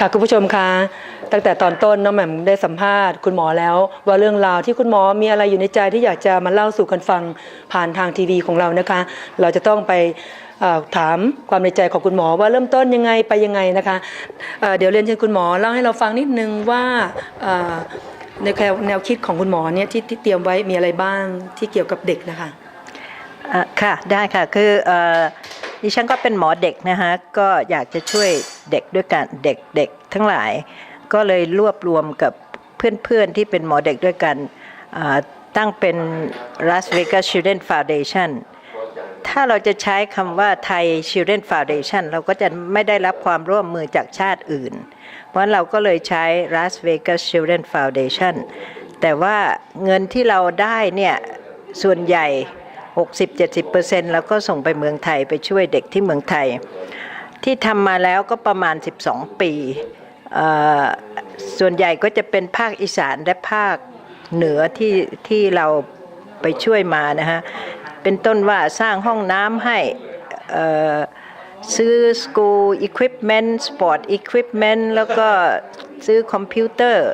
ค่ะคุณผู้ชมคะตั้งแต่ตอนต้นน้องแหม่มได้สัมภาษณ์คุณหมอแล้ว ว่าเรื่องราวที่คุณหมอมีอะไรอยู่ในใจที่อยากจะมาเล่าสู่กันฟังผ่านทางทีวีของเรานะคะ เราจะต้องไปถามความในใจของคุณหมอว่าเริ่มต้นยังไงไปยังไงนะคะเเดี๋ยวเรียนเชิญคุณหมอเล่าให้เราฟังนิดนึงว่าในแนวแนวคิดของคุณหมอเนี่ยที่ที่เตรียมไว้มีอะไรบ้างที่เกี่ยวกับเด็กนะคะะค่ะได้ค่ะคืออ ดิฉันก็เป็นหมอเด็กนะคะก็อยากจะช่วยเด็กด้วยกันเด็กเด็กทั้งหลาย ก็เลยรวบรวมกับเพื่อนๆที่เป็นหมอเด็กด้วยกันตั้งเป็น Las Vegas Children Foundation ถ้าเราจะใช้คำว่าไทย Children Foundation เราก็จะไม่ได้รับความร่วมมือจากชาติอื่น เพราะฉะนั้นเราก็เลยใช้ Las Vegas Children Foundation แต่ว่าเงินที่เราได้เนี่ยส่วนใหญ่ 60-70%แล้วก็ส่งไปเมืองไทยไปช่วยเด็กที่เมืองไทย ที่ทำมาแล้วก็ประมาณ 12 ปี ส่วนใหญ่ก็จะเป็นภาคอีสานและภาคเหนือที่ที่เราไปช่วยมานะฮะ เป็นต้นว่าสร้างห้องน้ำให้ซื้อ school equipment sport equipment แล้วก็ซื้อคอมพิวเตอร์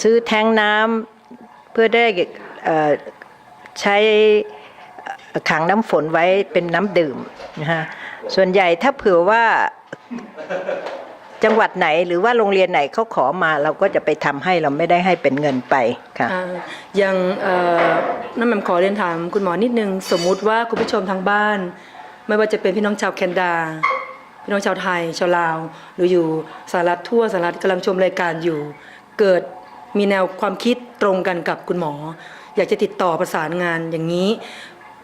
ซื้อแทงน้ำเพื่อได้ ใช้ขังน้ำฝนไว้เป็นน้ำดื่มนะฮะส่วนใหญ่ถ้าเผื่อว่าจังหวัดไหนหรือว่าโรงเรียนไหนเขาขอมาเราก็จะไปทำให้เราไม่ได้ให้เป็นเงินไปค่ะอย่างน้ำแมมขอเรียนถามคุณหมอนิดนึง สมมุติว่าคุณผู้ชมทางบ้าน ไม่ว่าจะเป็นพี่น้องชาวแคนดา พี่น้องชาวไทยชาวลาว หรืออยู่สหรัฐทั่วสหรัฐกำลังชมรายการอยู่ เกิด มีแนวความคิดตรงกันกับคุณหมอ อยากจะติดต่อประสานงานอย่างนี้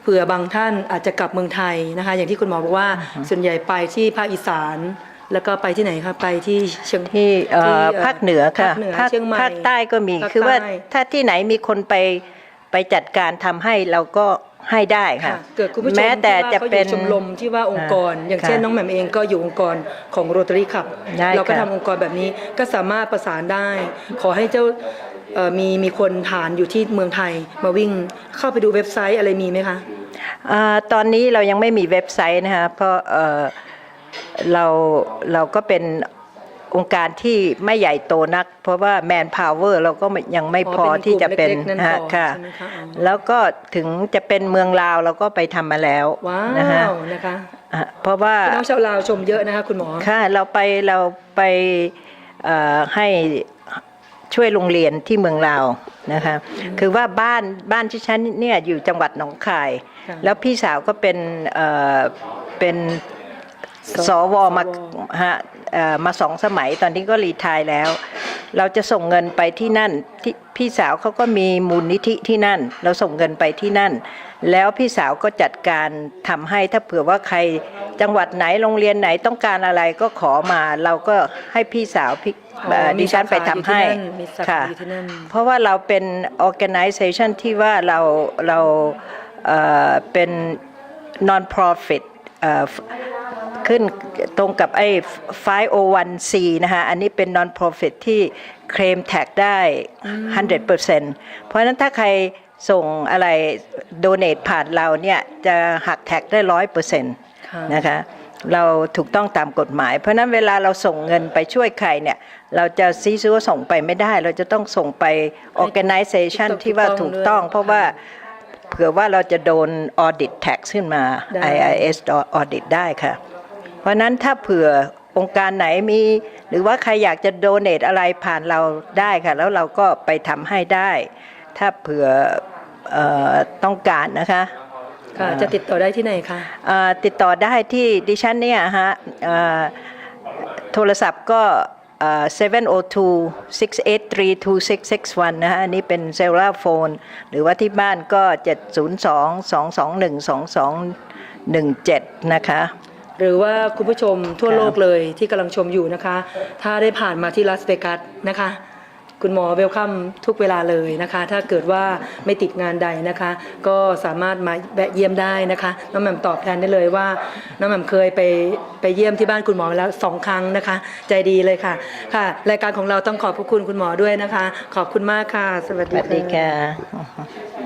เผื่อบางท่านอาจจะกลับเมืองไทยนะคะ อย่างที่คุณหมอบอกว่าส่วนใหญ่ไปที่ภาคอีสาน แล้วก็ไปที่ไหนคะไปที่เชียงที่เอ่อที่ภาคเหนือค่ะภาคเหนือภาคเชียงใหม่ภาคใต้ก็มีภาคคือว่าใต้ ถ้าที่ไหนมีคนไปไปจัดการทำให้เราก็ ให้ได้ค่ะค่ะ เกิดคุณผู้ชมแม้แต่ที่ว่าจะเขาอเป็นยู่ชมรมที่ว่าองค์กรอ่าอย่างเช่นค่ะน้องแหม่มเองก็อยู่องค์กรของโรตารี่ขับได้เราก็ค่ะทำองค์กรแบบนี้ก็สามารถประสานได้ ขอให้เจ้าเอ่อมีมีคนฐานอยู่ที่เมืองไทยมาวิ่งเข้าไปดูเว็บไซต์อะไรมีไหมคะอ่าตอนนี้เรายังไม่มีเว็บไซต์นะคะเพราะเอ่อเราเราก็เป็น องค์การที่ไม่ใหญ่โตนัก เพราะว่า man power เราก็ยังไม่อ๋อพอเป็นที่จะเป็นกลุ่มเล็กๆนั่นฮะก่อนค่ะใช่ไหมคะอ๋อแล้วก็ถึงจะเป็นเมืองลาวเราก็ไปทำมาแล้วว้านะฮะวนะคะอะเพราะว่าพี่น้องชาวลาวชมเยอะนะคะคุณหมอค่ะเราไปเราไปเอ่อให้ช่วยโรงเรียนที่เมืองลาวนะคะ คือว่าบ้านบ้านที่ฉันเนี่ยอยู่จังหวัดหนองคายค่ะแล้วพี่สาวก็เป็นเอ่อเป็นสวมาสวฮะเอ่อ มาสองสมัยตอนนี้ก็รีไทายแล้ว เราจะส่งเงินไปที่นั่นที่พี่สาวเขาก็มีมูลนิธิที่นั่น เราส่งเงินไปที่นั่น แล้วพี่สาวก็จัดการทำให้ถ้าเผื่อว่าใครจังหวัดไหนโรงเรียนไหนต้องการอะไรก็ขอมาเราก็ให้พี่สาวพี่อ๋อเอ่อมีดิฉันไปทำให้สาขาอยู่ที่นั่นมีสาขาค่ะอยู่ที่นั่นเพราะว่าเราเป็น organization ที่ว่าเราเราเอ่อเป็น non profit เอ่อ ขึ้นตรงกับไอ้ 501c นะคะอันนี้เป็น non profit ที่เคลมแท็กได้ 100%เพราะฉะนั้นถ้าใครส่งอะไร donate ผ่านเราเนี่ย จะหักแท็กได้100%ค่ะนะคะ เราถูกต้องตามกฎหมาย เพราะฉะนั้นเวลาเราส่งเงินไปช่วยใครเนี่ย เราจะซีซัวส่งไปไม่ได้ เราจะต้องส่งไป organization ที่ว่าถูกต้อง เพราะว่าเผื่อว่าเราจะโดน audit tax ขึ้นมาได้ IRS audit ได้ค่ะเพ ราะฉะนั้นถ้าเผื่อองค์การไหนมี หรือว่าใครอยากจะโดเน a อะไรผ่านเราได้ค่ะ แล้วเราก็ไปทำให้ได้ ถ้าเผื่อเออต้องการนะคะค่ะจะติดต่อได้ที่ไหนคะเอ่อติดต่อได้ที่ดิฉันเนี่ยฮะเอ่อโทรศัพท์ก็เอ่อ702-683-2661 นะฮะ อันนี้เป็นเซลล์โฟน หรือว่าที่บ้านก็ 702-221-2217 นะคะ หรือว่าคุณผู้ชมทั่วโลกเลยที่กำลังชมอยู่นะคะ ถ้าได้ผ่านมาที่ลาสเวกัสนะคะ คุณหมอเวลคัมทุกเวลาเลยนะคะ ถ้าเกิดว่าไม่ติดงานใดนะคะ ก็สามารถมาแวะเยี่ยมได้นะคะ น้องแหม่มตอบแทนได้เลยว่า น้องแหม่มเคยไปไปเยี่ยมที่บ้านคุณหมอมาแล้วสองครั้งนะคะ ใจดีเลยค่ะ ค่ะ รายการของเราต้องขอบพระคุณคุณหมอด้วยนะคะ ขอบคุณมากค่ะ สวัสสดีวัสดีค่ะ ค่ะ